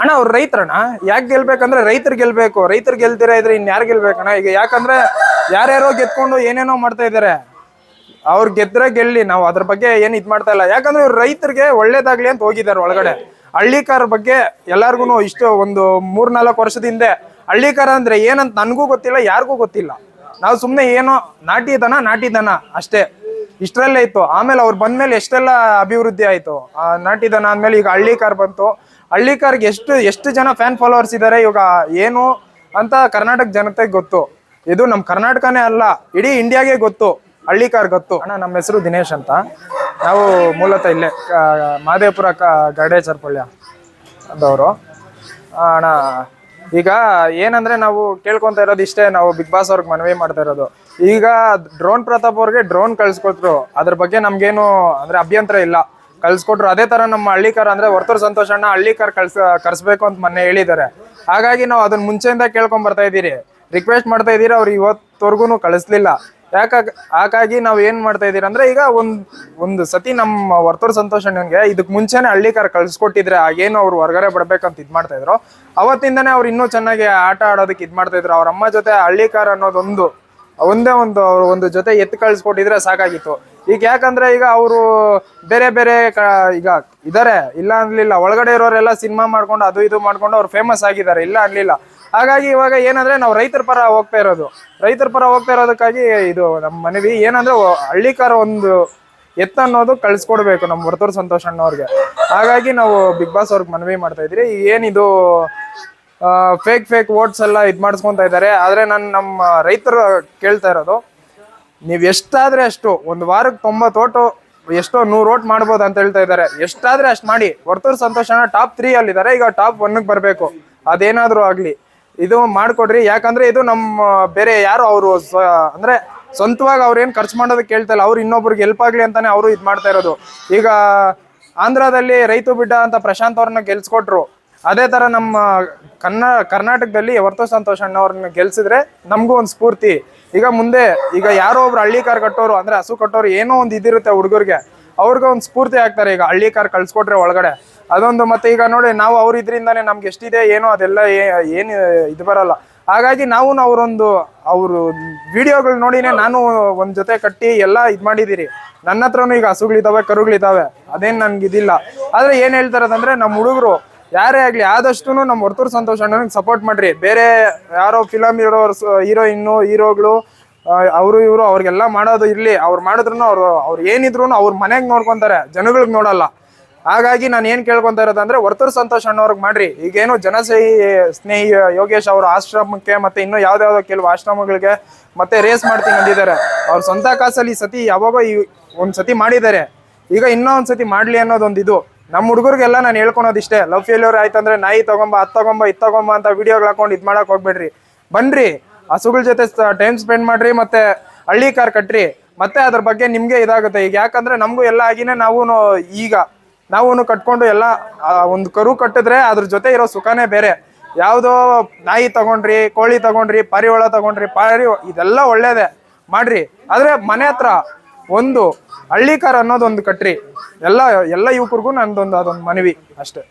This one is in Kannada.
ಅಣ್ಣ, ಅವ್ರು ರೈತರಣ್ಣ. ಯಾಕೆ ಗೆಲ್ಬೇಕಂದ್ರೆ ರೈತರು ಗೆಲ್ಬೇಕು. ರೈತರು ಗೆಲ್ತಿರ ಇದ್ರೆ ಇನ್ ಯಾರು ಗೆಲ್ಬೇಕಣ್ಣ? ಈಗ ಯಾಕಂದ್ರೆ ಯಾರ್ಯಾರೋ ಗೆದ್ಕೊಂಡು ಏನೇನೋ ಮಾಡ್ತಾ ಇದಾರೆ. ಅವ್ರು ಗೆದ್ರೆ ಗೆಲ್ಲಿ. ನಾವು ಅದ್ರ ಬಗ್ಗೆ ಏನು ಇದು ಮಾಡ್ತಾ ಇಲ್ಲ. ಯಾಕಂದ್ರೆ ಇವ್ರು ರೈತರಿಗೆ ಒಳ್ಳೇದಾಗ್ಲಿ ಅಂತ ಹೋಗಿದ್ದಾರೆ ಒಳಗಡೆ. ಹಳ್ಳಿಕಾರ ಬಗ್ಗೆ ಎಲ್ಲಾರ್ಗು ಇಷ್ಟು ಒಂದು ಮೂರ್ ನಾಲ್ಕು ವರ್ಷದ ಹಿಂದೆ ಹಳ್ಳಿಕಾರ ಅಂದ್ರೆ ಏನಂತ ನನಗೂ ಗೊತ್ತಿಲ್ಲ, ಯಾರಿಗೂ ಗೊತ್ತಿಲ್ಲ. ನಾವು ಸುಮ್ಮನೆ ಏನೋ ನಾಟಿ ದನ, ನಾಟಿ ಅಷ್ಟೇ. ಇಷ್ಟರಲ್ಲೇ ಇತ್ತು. ಆಮೇಲೆ ಅವ್ರು ಬಂದ್ಮೇಲೆ ಎಷ್ಟೆಲ್ಲ ಅಭಿವೃದ್ಧಿ ಆಯಿತು. ಆ ನಾಟಿ ದನ ಆದ್ಮೇಲೆ ಈಗ ಹಳ್ಳಿ ಕಾರ್ ಬಂತು. ಹಳ್ಳಿ ಕಾರ್ಗೆ ಎಷ್ಟು ಎಷ್ಟು ಜನ ಫ್ಯಾನ್ ಫಾಲೋವರ್ಸ್ ಇದ್ದಾರೆ ಇವಾಗ? ಏನು ಅಂತ ಕರ್ನಾಟಕ ಜನತೆಗೆ ಗೊತ್ತು. ಇದು ನಮ್ಮ ಕರ್ನಾಟಕನೇ ಅಲ್ಲ, ಇಡೀ ಇಂಡಿಯಾಗೆ ಗೊತ್ತು. ಹಳ್ಳಿ ಕಾರ್ ಗೊತ್ತು. ಅಣ್ಣ, ನಮ್ಮ ಹೆಸರು ದಿನೇಶ್ ಅಂತ. ನಾವು ಮೂಲತಃ ಇಲ್ಲೇ ಮಾದೇಪುರ ಕ ಗಡೆ ಚರ್ಪಳ್ಯ ಅದವರು ಅಣ್ಣ ಈಗ ಏನಂದ್ರೆ ನಾವು ಕೇಳ್ಕೊಂತ ಇರೋದು ಇಷ್ಟೇ, ನಾವು ಬಿಗ್ ಬಾಸ್ ಅವ್ರಿಗೆ ಮನವಿ ಮಾಡ್ತಾ ಇರೋದು. ಈಗ ಡ್ರೋನ್ ಪ್ರತಾಪ್ ಅವ್ರಿಗೆ ಡ್ರೋನ್ ಕಳ್ಸಿಕೊಟ್ರು. ಅದ್ರ ಬಗ್ಗೆ ನಮ್ಗೇನು ಅಂದ್ರೆ ಅಭ್ಯಂತರ ಇಲ್ಲ. ಕಳ್ಸಿಕೊಟ್ರು, ಅದೇ ತರ ನಮ್ಮ ಹಳ್ಳಿಕಾರ ಅಂದ್ರೆ ವರ್ತೂರ್ ಸಂತೋಷ್ ಅಣ್ಣ ಹಳ್ಳಿಕಾರ ಕಳ್ಸ, ಕರ್ಸ್ಬೇಕು ಅಂತ ಮೊನ್ನೆ ಹೇಳಿದ್ದಾರೆ. ಹಾಗಾಗಿ ನಾವು ಅದನ್ನ ಮುಂಚೆಯಿಂದ ಕೇಳ್ಕೊಂಡ್ ಬರ್ತಾ ಇದೀರಿ ರಿಕ್ವೆಸ್ಟ್ ಮಾಡ್ತಾ ಇದ್ದೀರಾ, ಅವ್ರು ಇವತ್ತವರೆಗೂ ಕಳಿಸ್ಲಿಲ್ಲ. ಯಾಕಾಗಿ, ಹಾಗಾಗಿ ನಾವು ಏನು ಮಾಡ್ತಾ ಇದ್ದೀರಾ ಅಂದ್ರೆ ಈಗ ಒಂದು ಒಂದು ಸತಿ ನಮ್ಮ ವರ್ತೂರ್ ಸಂತೋಷ್ ಇದಕ್ಕೆ ಇದಕ್ ಮುಂಚೆನೆ ಹಳ್ಳಿಕಾರ ಕಳ್ಸಿಕೊಟ್ಟಿದ್ರೆ ಆಗೇನು ಅವ್ರು ಹೊರಗಡೆ ಬರ್ಬೇಕಂತ ಇದ್ ಮಾಡ್ತಾ ಇದ್ರು. ಅವತ್ತಿಂದನೇ ಅವ್ರು ಇನ್ನೂ ಚೆನ್ನಾಗಿ ಆಟ ಆಡೋದಕ್ಕೆ ಇದ್ ಮಾಡ್ತಾ ಇದ್ರು. ಅವ್ರ ಅಮ್ಮ ಜೊತೆ ಹಳ್ಳಿಕಾರ ಅನ್ನೋದೊಂದು, ಒಂದೇ ಒಂದು ಅವ್ರು ಒಂದು ಜೊತೆ ಎತ್ತು ಕಳ್ಸಿಕೊಟ್ಟಿದ್ರೆ ಸಾಕಾಗಿತ್ತು. ಈಗ ಯಾಕಂದ್ರೆ ಈಗ ಅವರು ಬೇರೆ ಬೇರೆ ಈಗ ಇದಾರೆ, ಇಲ್ಲ ಅನ್ಲಿಲ್ಲ. ಒಳಗಡೆ ಇರೋರೆಲ್ಲ ಸಿನಿಮಾ ಮಾಡ್ಕೊಂಡು ಅದು ಇದು ಮಾಡ್ಕೊಂಡು ಅವ್ರು ಫೇಮಸ್ ಆಗಿದ್ದಾರೆ. ಇಲ್ಲ ಅನ್ಲಿಲ್ಲ. ಹಾಗಾಗಿ ಇವಾಗ ಏನಂದ್ರೆ ನಾವು ರೈತರ ಪರ ಹೋಗ್ತಾ ಇರೋದು. ರೈತರ ಪರ ಹೋಗ್ತಾ ಇರೋದಕ್ಕಾಗಿ ಇದು ನಮ್ಮ ಮನವಿ. ಏನಂದ್ರೆ ಹಳ್ಳಿ ಹಳ್ಳಿಕಾರ ಒಂದು ಎತ್ತ ಅನ್ನೋದು ಕಳ್ಸ್ಕೊಡ್ಬೇಕು ನಮ್ಮ ವರ್ತೂರ್ ಸಂತೋಷ್ ಅಣ್ಣವ್ರಿಗೆ. ಹಾಗಾಗಿ ನಾವು ಬಿಗ್ ಬಾಸ್ ಅವ್ರಿಗೆ ಮನವಿ ಮಾಡ್ತಾ ಇದ್ರಿ ಏನಿದು ಫೇಕ್ ಫೇಕ್ ವೋಟ್ಸ್ ಎಲ್ಲ ಇದು ಮಾಡಿಸ್ಕೊಂತ ಇದ್ದಾರೆ. ಆದ್ರೆ ನಾನು ನಮ್ಮ ರೈತರು ಕೇಳ್ತಾ ಇರೋದು, ನೀವು ಎಷ್ಟಾದ್ರೆ ಅಷ್ಟು, ಒಂದು ವಾರಕ್ಕೆ ತೊಂಬತ್ತು ಓಟು, ಎಷ್ಟೋ ನೂರು ಓಟ್ ಮಾಡ್ಬೋದು ಅಂತ ಹೇಳ್ತಾ ಇದ್ದಾರೆ. ಎಷ್ಟಾದ್ರೆ ಅಷ್ಟು ಮಾಡಿ. ವರ್ತೂರ್ ಸಂತೋಷ ಅಣ್ಣ ಟಾಪ್ ತ್ರೀ ಅಲ್ಲಿದ್ದಾರೆ. ಈಗ ಟಾಪ್ ಒನ್ಗೆ ಬರಬೇಕು. ಅದೇನಾದರೂ ಆಗ್ಲಿ. ಇದು ಮಾಡಿಕೊಡ್ರಿ. ಯಾಕಂದ್ರೆ ಇದು ನಮ್ಮ, ಬೇರೆ ಯಾರು ಅವರು ಅಂದ್ರೆ ಸ್ವಂತವಾಗಿ ಏನು ಖರ್ಚು ಮಾಡೋದಕ್ಕೆ ಕೇಳ್ತಾ ಇಲ್ಲ. ಅವ್ರು ಇನ್ನೊಬ್ರಿಗೆ ಹೆಲ್ಪ್ ಆಗಲಿ ಅಂತಾನೆ ಅವರು ಇದು ಮಾಡ್ತಾ ಇರೋದು. ಈಗ ಆಂಧ್ರದಲ್ಲಿ ರೈತು ಬಿಡ್ಡ ಅಂತ ಪ್ರಶಾಂತ್ ಅವ್ರನ್ನ ಗೆಲ್ಸ್ಕೊಟ್ರು. ಅದೇ ತರ ನಮ್ಮ ಕನ್ನ, ಕರ್ನಾಟಕದಲ್ಲಿ ವರ್ತೋ ಸಂತೋಷ್ ಅಣ್ಣವ್ರನ್ನ ಗೆಲ್ಸಿದ್ರೆ ನಮಗೂ ಒಂದು ಸ್ಫೂರ್ತಿ. ಈಗ ಮುಂದೆ ಈಗ ಯಾರೋ ಒಬ್ರು ಹಳ್ಳಿ ಕಾರ್ ಕಟ್ಟೋರು, ಅಂದ್ರೆ ಹಸು ಕಟ್ಟೋರು ಏನೋ ಒಂದು ಇದಿರುತ್ತೆ ಹುಡುಗರಿಗೆ. ಅವ್ರಿಗೆ ಒಂದು ಸ್ಫೂರ್ತಿ ಆಗ್ತಾರೆ. ಈಗ ಹಳ್ಳಿ ಕಾರ್ ಕಳ್ಸ್ಕೊಟ್ರೆ ಒಳಗಡೆ. ಅದೊಂದು ಮತ್ತೆ ಈಗ ನೋಡಿ ನಾವು ಅವ್ರ ಇದ್ರಿಂದಾನೆ ನಮ್ಗೆ ಎಷ್ಟಿದೆ, ಏನೋ ಅದೆಲ್ಲ ಏನು ಇದು ಬರಲ್ಲ. ಹಾಗಾಗಿ ನಾವು ಅವರೊಂದು, ಅವರು ವಿಡಿಯೋಗಳು ನೋಡಿನೇ ನಾನು ಒಂದು ಜೊತೆ ಕಟ್ಟಿ ಎಲ್ಲ ಇದು ಮಾಡಿದ್ದೀರಿ ನನ್ನ ಹತ್ರನೂ ಈಗ ಹಸುಗಳಿದ್ದಾವೆ ಕರುಗಳಿದ್ದಾವೆ ಅದೇನು ನನಗೆ ಇದಿಲ್ಲ. ಆದರೆ ಏನು ಹೇಳ್ತಾರದಂದ್ರೆ ನಮ್ಮ ಹುಡುಗರು, ಯಾರೇ ಆಗಲಿ ಆದಷ್ಟು ನಮ್ಮ ಹೊರತೂರು ಸಂತೋಷ ಸಪೋರ್ಟ್ ಮಾಡ್ರಿ. ಬೇರೆ ಯಾರೋ ಫಿಲಮ್ ಇರೋ ಹೀರೋಯಿನ್ನು ಹೀರೋಗಳು ಅವರು ಇವರು ಅವ್ರಿಗೆಲ್ಲ ಮಾಡೋದು ಇರ್ಲಿ. ಅವ್ರು ಮಾಡಿದ್ರು ಅವ್ರು ಅವ್ರು ಏನಿದ್ರು ಅವ್ರ ಮನೆಗೆ ನೋಡ್ಕೊಂತಾರೆ. ಜನಗಳಿಗೆ ನೋಡಲ್ಲ. ಹಾಗಾಗಿ ನಾನು ಏನು ಕೇಳ್ಕೊಂತ ಇರೋದಂದ್ರೆ ವರ್ತೂರು ಸಂತೋಷ್ ಅಣ್ಣವ್ರಿಗೆ ಮಾಡ್ರಿ. ಈಗೇನು ಜನಸೇಹಿ ಸ್ನೇಹಿ ಯೋಗೇಶ್ ಅವ್ರ ಆಶ್ರಮಕ್ಕೆ ಮತ್ತೆ ಇನ್ನೂ ಯಾವ್ದಾವ್ದೋ ಕೆಲವು ಆಶ್ರಮಗಳಿಗೆ ಮತ್ತೆ ರೇಸ್ ಮಾಡ್ತೀನಿ ಅಂದಿದ್ದಾರೆ. ಅವ್ರ ಸ್ವಂತ ಕಾಸಲ್ಲಿ ಈ ಸತಿ ಯಾವಾಗೋ ಈ ಒಂದು ಸತಿ ಮಾಡಿದ್ದಾರೆ. ಈಗ ಇನ್ನೂ ಒಂದು ಸತಿ ಮಾಡ್ಲಿ ಅನ್ನೋದೊಂದು ಇದು. ನಮ್ಮ ಹುಡುಗರಿಗೆಲ್ಲ ನಾನು ಹೇಳ್ಕೊಳೋದು ಇಷ್ಟೇ ಲವ್ ಫೇಲ್ಯೂರ್ ಆಯ್ತಂದ್ರೆ ನಾಯಿ ತಗೊಂಬ ಅತ್ತಗೊಂಬ ತಗೊಂಬ, ಇದ್ ತಗೊಂಬ ಅಂತ ವಿಡಿಯೋಗಳು ಹಾಕೊಂಡು ಇದು ಮಾಡೋಕೆ ಹೋಗ್ಬೇಡ್ರಿ. ಬನ್ರಿ. ಹಸುಗಳ ಜೊತೆ ಟೈಮ್ ಸ್ಪೆಂಡ್ ಮಾಡ್ರಿ ಮತ್ತೆ ಹಳ್ಳಿ ಕಾರ್ ಕಟ್ರಿ. ಮತ್ತೆ ಅದ್ರ ಬಗ್ಗೆ ನಿಮ್ಗೆ ಇದಾಗುತ್ತೆ. ಈಗ ಯಾಕಂದ್ರೆ ನಮಗೂ ಎಲ್ಲ ಆಗಿನೇ ನಾವು ಈಗ ನಾವು ಕಟ್ಕೊಂಡು ಎಲ್ಲ ಒಂದು ಕರು ಕಟ್ಟಿದ್ರೆ ಅದ್ರ ಜೊತೆ ಇರೋ ಸುಖನೇ ಬೇರೆ. ಯಾವುದೋ ನಾಯಿ ತಗೊಂಡ್ರಿ, ಕೋಳಿ ತಗೊಂಡ್ರಿ, ಪಾರಿವಾಳ ತಗೊಂಡ್ರಿ, ಪಾರಿ, ಇದೆಲ್ಲ ಒಳ್ಳೇದೆ. ಮಾಡ್ರಿ. ಆದ್ರೆ ಮನೆ ಹತ್ರ ಒಂದು ಹಳ್ಳಿ ಕಾರ್ ಅನ್ನೋದೊಂದು ಕಟ್ರಿ. ಎಲ್ಲ ಎಲ್ಲ ಯುವಕರಿಗೂ ನಂದೊಂದು, ಅದೊಂದು ಮನವಿ ಅಷ್ಟೇ.